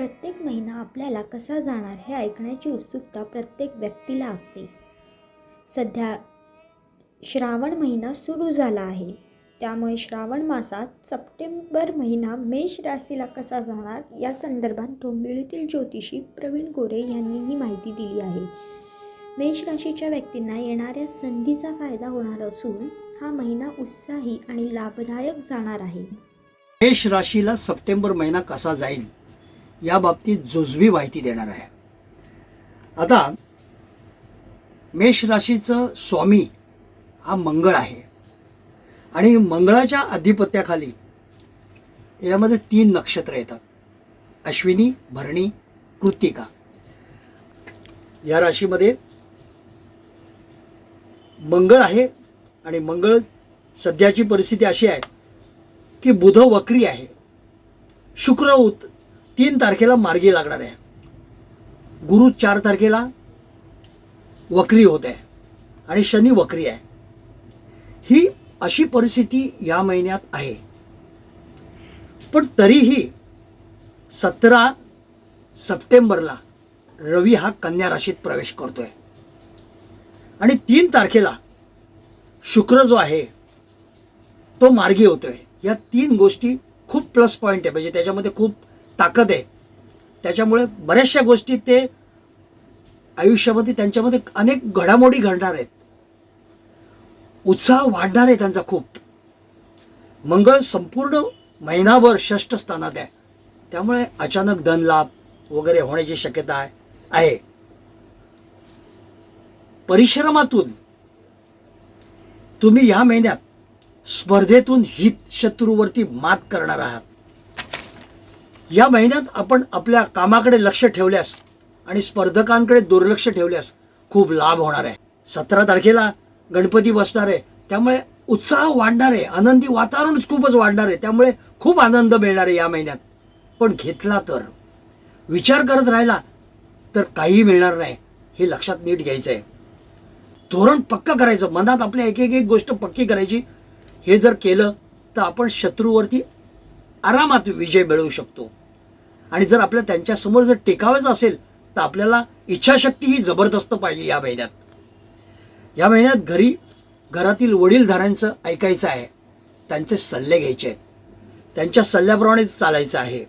प्रत्येक महिना आपल्याला कसा जाणार हे ऐकण्याची उत्सुकता प्रत्येक व्यक्तीला असते. सध्या श्रावण महिना सुरू झाला आहे. त्यामुळे श्रावण मासात सप्टेंबर महिना मेष राशीला कसा जाणार या संदर्भात डोंबिवलीतील ज्योतिषी प्रवीण गोरे यांनी ही माहिती दिली आहे. मेष राशीच्या व्यक्तींना येणाऱ्या संधीचा फायदा होणार असून हा महिना उत्साही आणि लाभदायक जाणार आहे. मेष राशीला सप्टेंबर महिना कसा जाईल? या बाबतीत जुजवी माहिती देणार आहे. आता मेष राशीचं स्वामी हा मंगळ आहे. आणि मंगळाच्या अधिपत्याखाली त्याच्यामध्ये तीन नक्षत्र येतात. अश्विनी भरणी कृत्तिका या राशीमध्ये मंगळ आहे आणि मंगळ सध्याची परिस्थिती अशी आहे की बुध वक्री आहे. शुक्र उत तीन तारखेला मार्गी लागणार आहे. गुरु चार तारखेला वक्री होत आहे आणि शनी वक्री आहे. ही अशी परिस्थिती या महिन्यात आहे. पण तरीही सतरा सप्टेंबरला रवी हा कन्या राशीत प्रवेश करतोय. आणि तीन तारखेला शुक्र जो आहे तो मार्गी होतोय. या तीन गोष्टी खूप प्लस पॉईंट आहे. म्हणजे त्याच्यामध्ये खूप ताकद आहे. त्याच्यामुळे बऱ्याचशा गोष्टी ते आयुष्यामध्ये त्यांच्यामध्ये अनेक घडामोडी घडणार आहेत. उत्साह वाढणार आहे त्यांचा खूप. मंगळ संपूर्ण महिनाभर षष्ठ स्थानात आहे. त्यामुळे अचानक धनलाभ वगैरे होण्याची शक्यता आहे. आहे परिश्रमातून तुम्ही या महिन्यात स्पर्धेतून हित शत्रूवरती मात करणार आहात. या महिन्यात आपण आपल्या कामाकडे लक्ष ठेवल्यास आणि स्पर्धकांकडे दुर्लक्ष ठेवल्यास खूप लाभ होणार आहे. सतरा तारखेला गणपती बसणार आहे. त्यामुळे उत्साह वाढणार आहे. आनंदी वातावरणच खूपच वाढणार आहे. त्यामुळे खूप आनंद मिळणार आहे या महिन्यात. पण घेतला तर? विचार करत राहिला तर काही मिळणार नाही. हे लक्षात नीट घ्यायचं आहे धोरण पक्क करायचं. मनात आपल्या एक एक एक गोष्ट पक्की करायची. हे जर केलं तर आपण शत्रूवरती आरामात विजय मिळवू शकतो. आणि जर आपल्या त्यांच्यासमोर जर टिकावायचं असेल तर आपल्याला इच्छाशक्ती ही जबरदस्त पाहिजे या महिन्यात. या महिन्यात घरी घरातील वडीलधाऱ्यांचं ऐकायचं आहे. त्यांचे सल्ले घ्यायचे आहेत. त्यांच्या सल्ल्याप्रमाणे चालायचं आहे.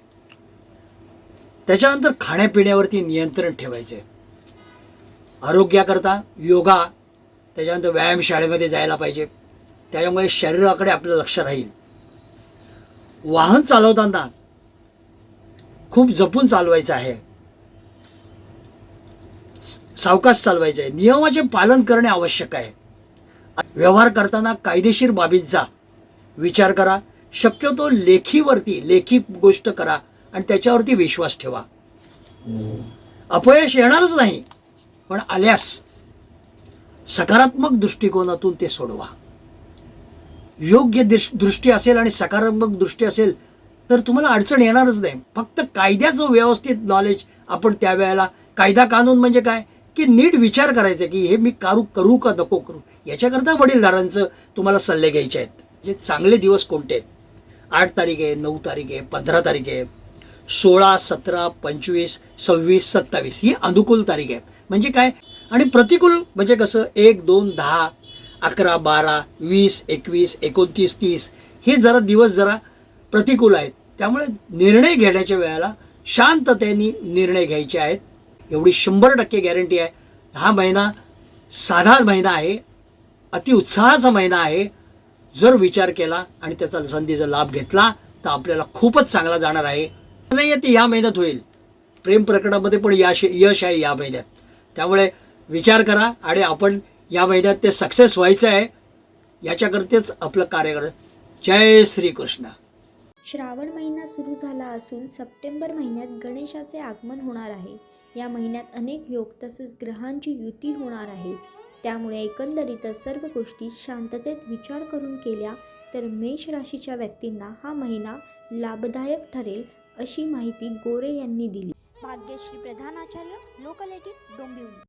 त्याच्यानंतर खाण्यापिण्यावरती नियंत्रण ठेवायचे. आरोग्याकरता योगा त्याच्यानंतर व्यायामशाळेमध्ये जायला पाहिजे. त्याच्यामुळे शरीराकडे आपलं लक्ष राहील. वाहन चालवताना खूप जपून चालवायचं आहे. सावकाश चालवायचं आहे. नियमाचे पालन करणे आवश्यक आहे. व्यवहार करताना कायदेशीर बाबीत जा. विचार करा. शक्यतो लेखीवरती लेखी गोष्ट करा आणि त्याच्यावरती विश्वास ठेवा. अपयश येणारच नाही पण आल्यास सकारात्मक दृष्टिकोनातून ते सोडवा. योग्य दृष्टी असेल आणि सकारात्मक दृष्टी असेल तर तुम्हाला अडचण येणारच नाही. फक्त कायद्याचं व्यवस्थित नॉलेज आपण त्यावेळेला कायदा कानून म्हणजे काय? की नीट विचार करायचा की हे मी करू करू का नको करू? याच्याकरता वडीलधारांचं तुम्हाला सल्ले घ्यायचे आहेत. जे चांगले दिवस कोणते आहेत? आठ तारीख आहे नऊ तारीख आहे पंधरा तारीख आहे सोळा सतरा पंचवीस सव्वीस सत्तावीस ही अनुकूल तारीख आहे. म्हणजे काय? आणि प्रतिकूल म्हणजे कसं? एक दोन दहा अकरा बारा वीस एकवीस एकोणतीस तीस हे जरा दिवस जरा प्रतिकूल आहेत. त्यामुळे निर्णय घेण्याच्या वेळेला शांततेने निर्णय घ्यायचे आहेत. एवढी शंभर टक्के गॅरंटी आहे. हा महिना साधा महिना आहे. अतिउत्साहाचा महिना आहे. जर विचार केला आणि त्याचा संधीचा लाभ घेतला तर आपल्याला खूपच चांगला जाणार आहे. नाही ते या महिन्यात होईल. प्रेम प्रकरणामध्ये पण यश यश आहे या महिन्यात. त्यामुळे विचार करा आणि आपण या महिन्यात ते सक्सेस व्हायचं आहे. याच्याकरतेच आपलं कार्य करत जय श्रीकृष्ण. श्रावण महिना सुरू झाला असून सप्टेंबर महिन्यात गणेशाचे आगमन होणार आहे. या महिन्यात अनेक योग तसेच ग्रहांची युती होणार आहे. त्यामुळे एकंदरीतच सर्व गोष्टी शांततेत विचार करून केल्या तर मेष राशीच्या व्यक्तींना हा महिना लाभदायक ठरेल अशी माहिती गोरे यांनी दिली. भाग्यश्री प्रधानाचार्य लोकल एटीन डोंबिवली.